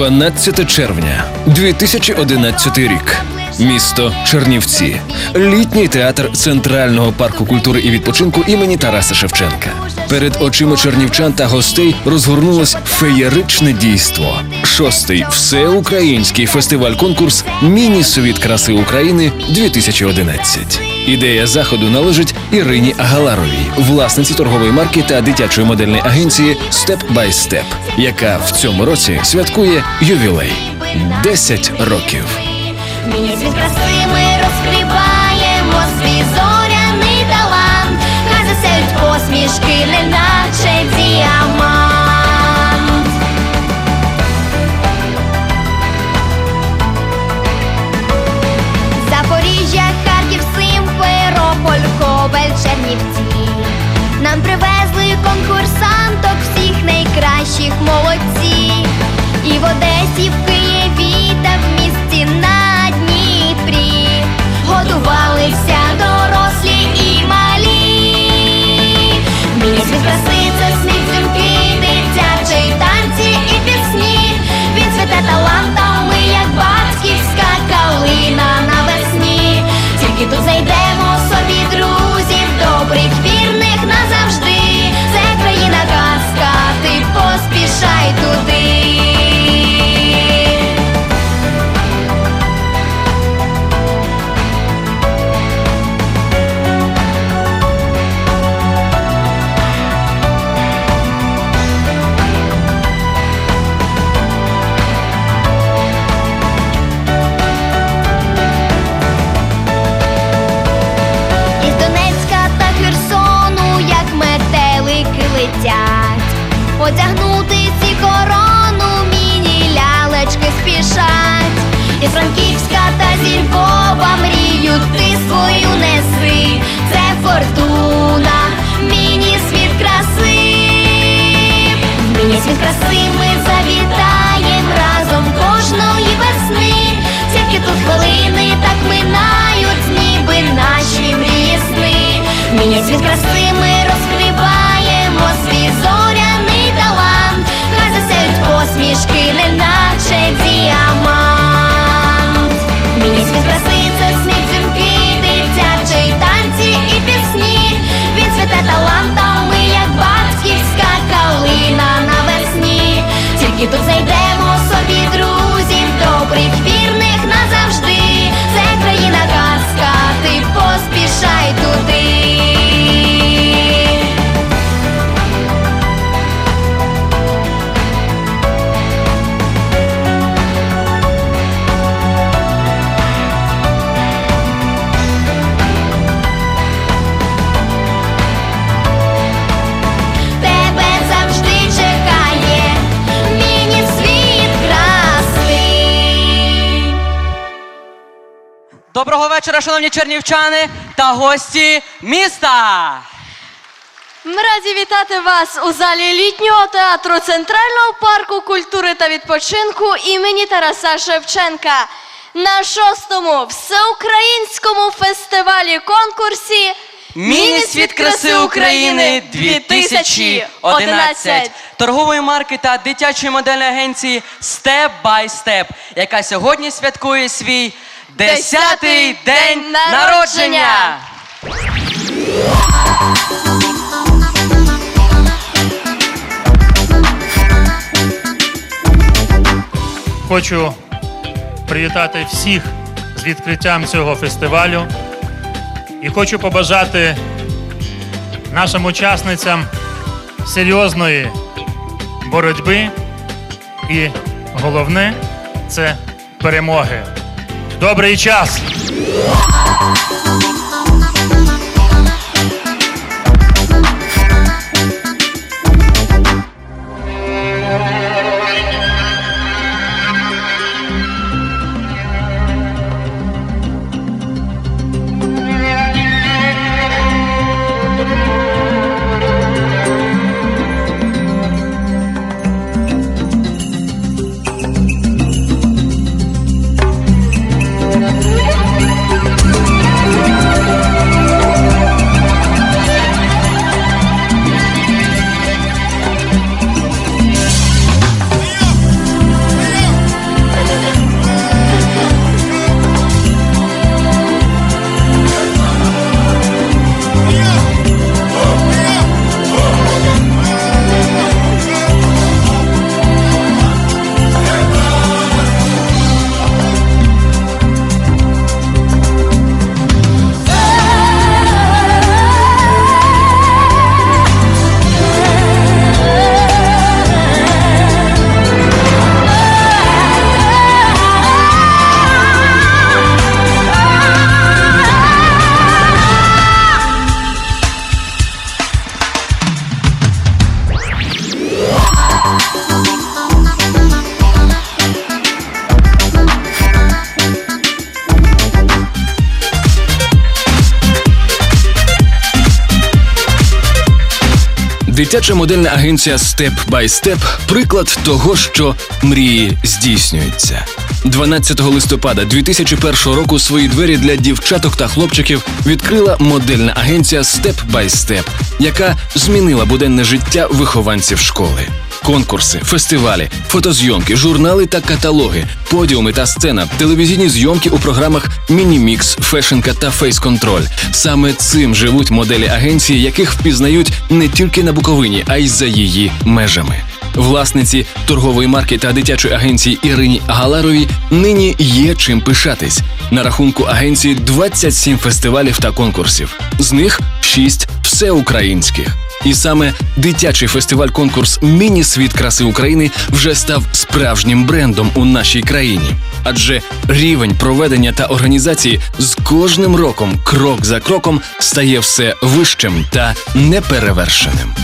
12 червня, 2011 рік. Місто Чернівці. Літній театр Центрального парку культури і відпочинку імені Тараса Шевченка. Перед очима чернівчан та гостей розгорнулось феєричне дійство. Шостий всеукраїнський фестиваль-конкурс Міні-світ краси України 2011. Ідея заходу належить Ірині Агаларовій, власниці торгової марки та дитячої модельної агенції Step by Step, яка в цьому році святкує ювілей 10 років. Міні без красоты ми краси ми завітаєм разом кожної весни. Тільки тут хвилини так минають, ніби наші мрії сни. Міні світ краси ми Доброго вечора, шановні чернівчани та гості міста. Ми раді вітати вас у залі літнього театру Центрального парку культури та відпочинку імені Тараса Шевченка на шостому всеукраїнському фестивалі конкурсі Міні-світ краси України 2011 торгової марки та дитячої модельної агенції Step by Step, яка сьогодні святкує свій 10-й день народження. Хочу привітати всіх з відкриттям цього фестивалю і хочу побажати нашим учасницям серйозної боротьби і головне це перемоги. Добрий час! Дитяча модельна агенція Step by Step – приклад того, що мрії здійснюються. 12 листопада 2001 року свої двері для дівчаток та хлопчиків відкрила модельна агенція Step by Step, яка змінила буденне життя вихованців школи. Конкурси, фестивалі, фотозйомки, журнали та каталоги, подіуми та сцена, телевізійні зйомки у програмах Мінімікс, Фешенка та Фейс-контроль. Саме цим живуть моделі агенції, яких впізнають не тільки на Буковині, а й за її межами. Власниці торгової марки та дитячої агенції Ірині Галаровій нині є чим пишатись. На рахунку агенції 27 фестивалів та конкурсів. З них 6 всеукраїнських. І саме дитячий фестиваль-конкурс Міні-світ краси України вже став справжнім брендом у нашій країні. Адже рівень проведення та організації з кожним роком, крок за кроком, стає все вищим та неперевершеним.